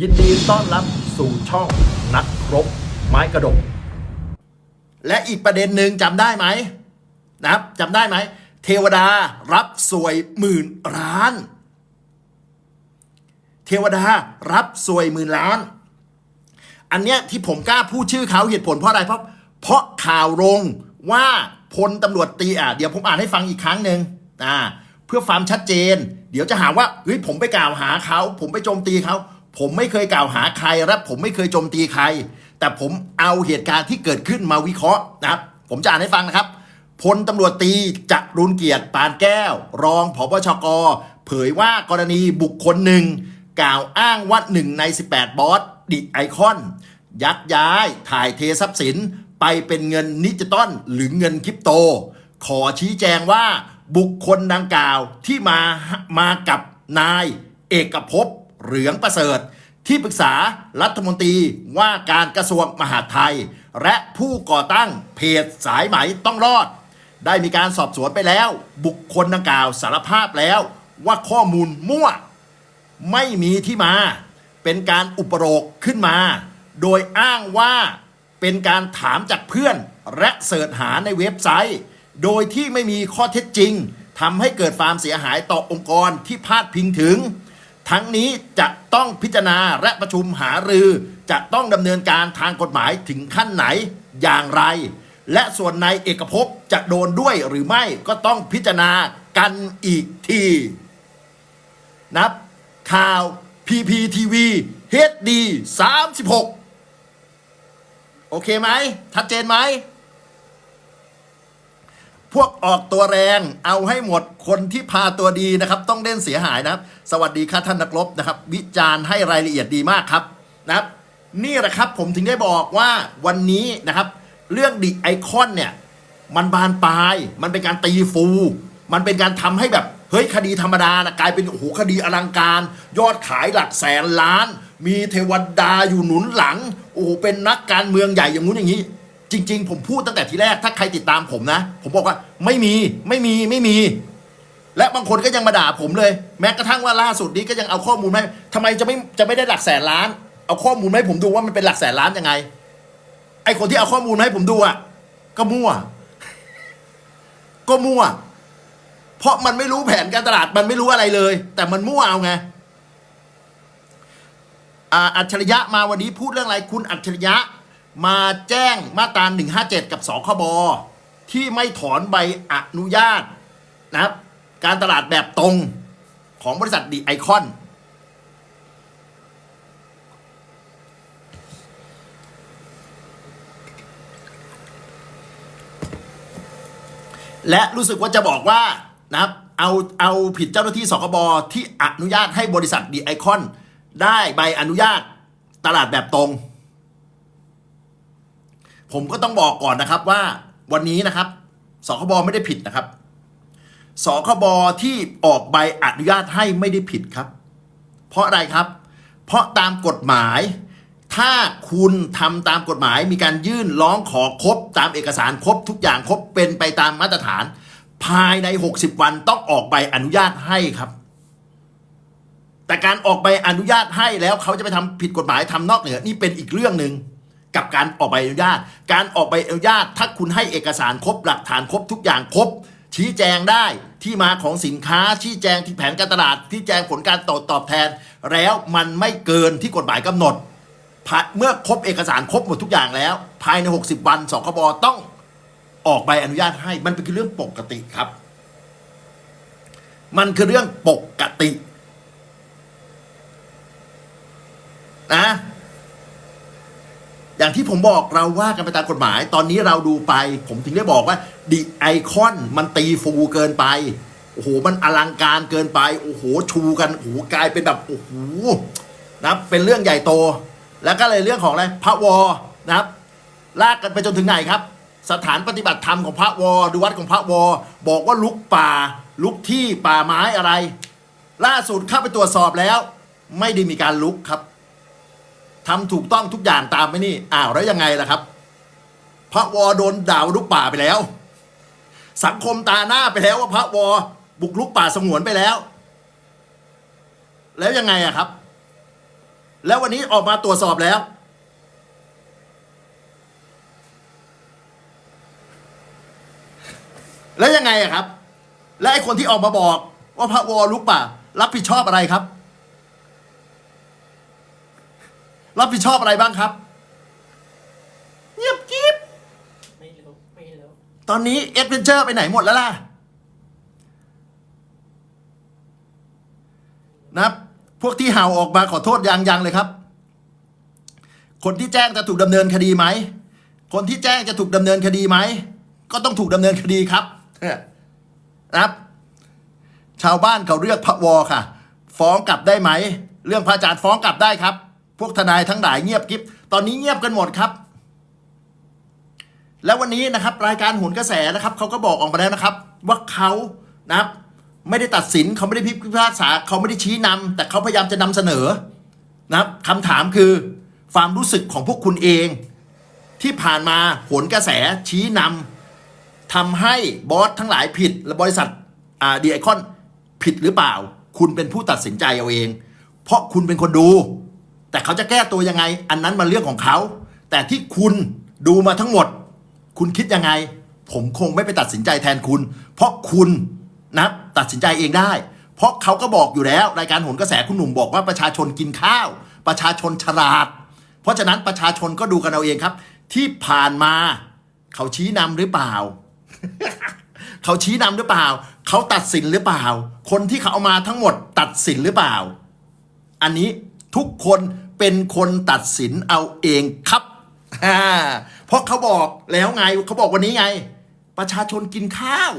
ยินดีต้อนรับสู่ช่องนักรบไม้กระดก และอีกประเด็นหนึ่งจำได้ไหมนะครับจำได้ไหม เทวดารับสวยหมื่นล้าน เทวดารับสวยหมื่นล้าน อันเนี้ยที่ผมกล้าพูดชื่อเขาเหตุผลเพราะอะไรเพราะเพราะข่าวลงว่าพลตำรวจตีอะเดี๋ยวผมอ่านให้ฟังอีกครั้งหนึ่งอ่าเพื่อความชัดเจน เดี๋ยวจะหาว่าเฮ้ยผมไปกล่าวหาเขา ผมไปโจมตีเขา ผมไม่เคยกล่าวหาใครและผมไม่เคยโจมตีใคร แต่ผมเอาเหตุการณ์ที่เกิดขึ้นมาวิเคราะห์นะครับ ผมจะอ่านให้ฟังนะครับพลตำรวจตีจรุนเกียรติปานแก้ว รองผบชก เผยว่ากรณีบุคคลหนึ่ง กล่าวอ้างว่าหนึ่งใน 18 บอสดิไอคอน ยักย้ายถ่ายเททรัพย์สินไปเป็นเงินนิจิตอลหรือเงินคริปโต ขอชี้แจงว่าบุคคลดังกล่าวที่มามากับนาย เอกภพเหลืองประเสริฐ ที่ปรึกษารัฐมนตรีว่าการกระทรวงมหาดไทย และผู้ก่อตั้งเพจสายไหมต้องรอด ได้มีการสอบสวนไปแล้ว บุคคลดังกล่าวสารภาพแล้ว ว่าข้อมูลมั่ว ไม่มีที่มา เป็นการอุปโลกขึ้นมา โดยอ้างว่าเป็นการถามจากเพื่อนและเสิร์ชหาในเว็บไซต์ โดยที่ไม่มีข้อเท็จจริงทำให้เกิดความเสียหายต่อองค์กรที่พาดพิงถึง ทั้งนี้จะต้องพิจารณาและประชุมหารือ จะต้องดำเนินการทางกฎหมายถึงขั้นไหนอย่างไร และส่วนในเอกภพจะโดนด้วยหรือไม่ก็ต้องพิจารณากันอีกทีนับข่าว PPTV HD 36 โอเคไหมชัดเจนไหม พวกออกตัวแรงเอาให้หมดคนที่พาตัวดีนะครับ ต้องเล่นเสียหายนะครับ สวัสดีครับท่านนักรบนะครับ วิจารณ์ให้รายละเอียดดีมากครับนะครับ นี่แหละครับผมถึงได้บอกว่าวันนี้นะครับ เรื่องดิไอคอนเนี่ย มันบานปลาย มันเป็นการตีฟู มันเป็นการทำให้แบบเฮ้ยคดีธรรมดานะกลายเป็นโอ้โหคดีอลังการ ยอดขายหลักแสนล้าน มีเทวดาอยู่หนุนหลังโอ้โหเป็นนักการเมืองใหญ่อย่างงู้นอย่างนี้ จริง ๆ ผมพูดตั้งแต่ทีแรกถ้าใครติดตามผมนะ ผมบอกว่าไม่มีไม่มีไม่มี และบางคนก็ยังมาด่าผมเลย แม้กระทั่งว่าล่าสุดนี้ก็ยังเอาข้อมูลไมาให้ทำไมจะไม่จะไม่ได้หลักแสนล้าน เอาข้อมูลมาให้ผมดูว่ามันเป็นหลักแสนล้านยังไง ไอคนที่เอาข้อมูลมาให้ผมดูอะก็มั่ว ก็มั่ว เพราะมันไม่รู้แผนการตลาดมันไม่รู้อะไรเลย แต่มันมั่วเอาไงอัจฉริยะมาวันนี้พูดเรื่องอะไรคุณอัจฉริยะ มาแจ้งมาตรา157 กับสคบที่ไม่ถอนใบอนุญาตนะครับการตลาดแบบตรงของบริษัทดีไอคอนและรู้สึกว่าจะบอกว่านะครับเอาเอาผิดเจ้าหน้าที่สคบที่อนุญาตให้บริษัทดีไอคอนได้ใบอนุญาตตลาดแบบตรง ผมก็ต้องบอกก่อนนะครับว่าวันนี้นะครับสคบไม่ได้ผิดนะครับสคบที่ออกใบอนุญาตให้ไม่ได้ผิดครับ เพราะอะไรครับ เพราะตามกฎหมาย ถ้าคุณทำตามกฎหมายมีการยื่นร้องขอครบตามเอกสารครบทุกอย่างครบเป็นไปตามมาตรฐาน ภายใน 60 วันต้องออกใบอนุญาตให้ครับ แต่การออกใบอนุญาตให้แล้วเขาจะไปทำผิดกฎหมายทำนอกเหนือนี่เป็นอีกเรื่องหนึ่ง กับการออกใบอนุญาต การออกใบอนุญาต ถ้าคุณให้เอกสารครบหลักฐานครบทุกอย่างครบ ชี้แจงได้ที่มาของสินค้าชี้แจงที่แผนการตลาดที่แจงผลการตอบตอบแทน แล้วมันไม่เกินที่กฎหมายกำหนดเมื่อครบเอกสารครบหมดทุกอย่างแล้ว ภายใน 60 วันสคบต้องออกใบอนุญาตให้มันเป็นเรื่องปกติครับ มันคือเรื่องปกตินะ ผมบอกเราว่ากันไปตามกฎหมาย ตอนนี้เราดูไป ผมถึงได้บอกว่าดิไอคอนมันตีฟูเกินไปโอ้โหมันอลังการเกินไปโอ้โหชูกันโอ้โหกลายเป็นแบบโอ้โหนะครับเป็นเรื่องใหญ่โต แล้วก็เลยเรื่องของอะไรพระวอนะครับ ลากกันไปจนถึงไหนครับ สถานปฏิบัติธรรมของพระวอดูวัดของพระวอบอกว่าลุกป่า ลุกที่ป่าไม้อะไร ล่าสุดเข้าไปตรวจสอบแล้ว ไม่ได้มีการลุกครับ ทำถูกต้องทุกอย่างตามไปนี่อ้าวแล้วยังไงล่ะครับ พระวอโดนด่าวลูกป่าไปแล้ว สังคมตาหน้าไปแล้วว่าพระวอบุกลุกป่าสงวนไปแล้ว แล้วยังไงอะครับ แล้ววันนี้ออกมาตรวจสอบแล้ว แล้วยังไงอะครับ และไอ้คนที่ออกมาบอกว่าพระวอลุกป่า รับผิดชอบอะไรครับ รับผิดชอบอะไรบ้างครับ เงียบกิ๊บไม่รู้ไม่รู้ตอนนี้เอ็ดเวนเจอร์ไปไหนหมดแล้วล่ะนะครับพวกที่เห่าออกมาขอโทษยังยังเลยครับ คนที่แจ้งจะถูกดำเนินคดีไหม คนที่แจ้งจะถูกดำเนินคดีไหม ก็ต้องถูกดำเนินคดีครับนะครับ ชาวบ้านเขาเรียกพระวอค่ะ ฟ้องกลับได้ไหม เรื่องพระอาจารย์ฟ้องกลับได้ครับ พวกทนายทั้งหลายเงียบกริบตอนนี้เงียบกันหมดครับ แล้ววันนี้นะครับ รายการโหนกระแสนะครับเขาก็บอกออกมาแล้วนะครับ ว่าเขานะครับ ไม่ได้ตัดสินเขาไม่ได้พิพากษาเขาไม่ได้ชี้นำแต่เขาพยายามจะนำเสนอนะครับคำถามคือความรู้สึกของพวกคุณเอง ที่ผ่านมาโหนกระแสชี้นำทำให้บอสทั้งหลายผิด และบริษัทดีไอคอนผิดหรือเปล่า คุณเป็นผู้ตัดสินใจเอาเอง เพราะคุณเป็นคนดู แต่เขาจะแก้ตัวยังไง อันนั้นมันเรื่องของเขา แต่ที่คุณดูมาทั้งหมด คุณคิดยังไง ผมคงไม่ไปตัดสินใจแทนคุณ เพราะคุณนะตัดสินใจเองได้ เพราะเขาก็บอกอยู่แล้วรายการโหนกระแสคุณหนุ่มบอกว่าประชาชนกินข้าว ประชาชนฉลาด เพราะฉะนั้นประชาชนก็ดูกันเอาเองครับ ที่ผ่านมา เขาชี้นำหรือเปล่า เขาชี้นำหรือเปล่า เขาตัดสินหรือเปล่า คนที่เขาเอามาทั้งหมดตัดสินหรือเปล่า อันนี้ ทุกคนเป็นคนตัดสินเอาเองครับเพราะเขาบอกแล้วไงเขาบอกวันนี้ไง ประชาชนกินข้าว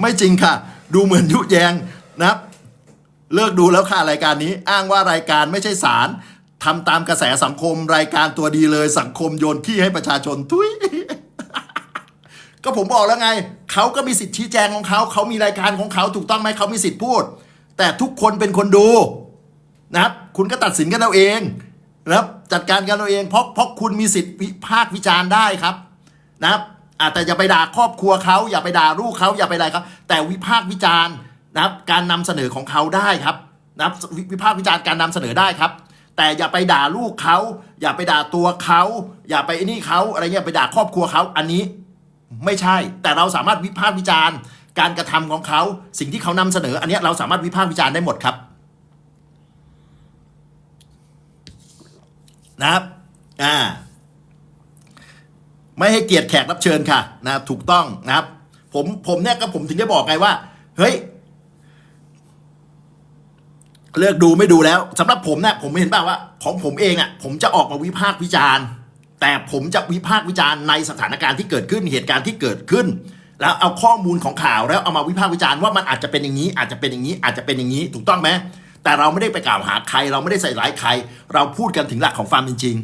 ไม่จริงค่ะ ดูเหมือนยุแยงนะเลิกดูแล้วค่ะรายการนี้ อ้างว่ารายการไม่ใช่สารทำตามกระแสสังคมรายการตัวดีเลยสังคมโยนขี้ให้ประชาชนทุย ก็ผมบอกแล้วไง เขาก็มีสิทธิ์ชี้แจงของเขา เขามีรายการของเขาถูกต้องไหมเขามีสิทธิ์พูด แต่ทุกคนเป็นคนดูนะครับ คุณก็ตัดสินกันเอาเองนะครับจัดการกันเอาเองเพราะเพราะคุณมีสิทธิ์วิพากษ์วิจารณ์ได้ครับนะครับอาแต่อย่าไปด่าครอบครัวเขาอย่าไปด่าลูกเขาอย่าไปอะไรครับ แต่วิพากษ์วิจารณ์นะครับ การนำเสนอของเขาได้ครับนะครับวิพากษ์วิจารณ์การนำเสนอได้ครับ แต่อย่าไปด่าลูกเขาอย่าไปด่าตัวเขาอย่าไปนี่เขาอะไรเงี้ยไปด่าครอบครัวเขาอันนี้ ไม่ใช่ แต่เราสามารถวิพากษ์วิจารณ์ การกระทำของเขาสิ่งที่เขานำเสนอ อันนี้เราสามารถวิพากษ์วิจารณ์ได้หมดครับนะครับอ่าไม่ให้เกียรติแขกรับเชิญค่ะนะถูกต้องนะครับ ผมผมเนี่ยก็ผมถึงได้บอกไงว่า เฮ้ย เลือกดูไม่ดูแล้วสำหรับผมเนี่ยผมเห็นป่าว่า ของผมเองอะ ผมจะออกมาวิพากษ์วิจารณ์ แต่ผมจะวิพากษ์วิจารณ์ในสถานการณ์ที่เกิดขึ้นเหตุการณ์ที่เกิดขึ้น แล้วเอาข้อมูลของข่าวแล้วเอามาวิพากษ์วิจารณ์ว่ามันอาจจะเป็นอย่างนี้ อาจจะเป็นอย่างนี้อาจจะเป็นอย่างนี้ ถูกต้องไหมแต่เราไม่ได้ไปกล่าวหาใคร เราไม่ได้ใส่ร้ายใคร เราพูดกันถึงหลักของความเป็นจริง